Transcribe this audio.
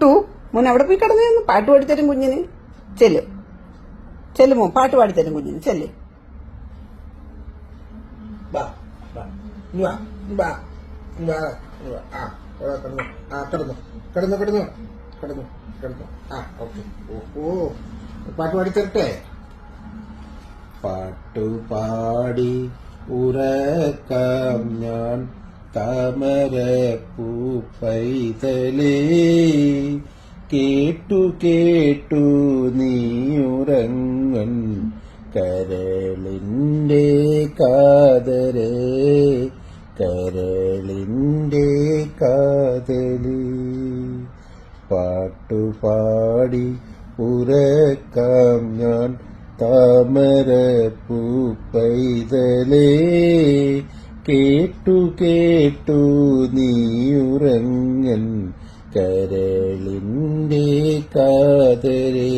കുട്ടു മോൻ അവിടെ പോയി കിടന്നു പാട്ട് പാടിത്തരും കുഞ്ഞിന്. ചെല്ല്. ചെല്ല് മോൻ പാട്ട് പാടിത്തരും കുഞ്ഞിന്. ചെല്ല്. ആ ഓ പാട്ട് പാടിത്തരട്ടെ? പാട്ടു പാടി ഉറക്കാം ഞാൻ. താമര പൈതലേ കേട്ടു കേട്ടു നീയുറങ്ങൻ കരളിന്റെ കാതരേ കരളിന്റെ കാതലി. പാട്ടുപാടി ഉറക്കാം ഞാൻ താമര പൈതലേ കേട്ടു കേട്ടു നീ ഉറങ്ങൻ കരളിന്റെ കാതരേ.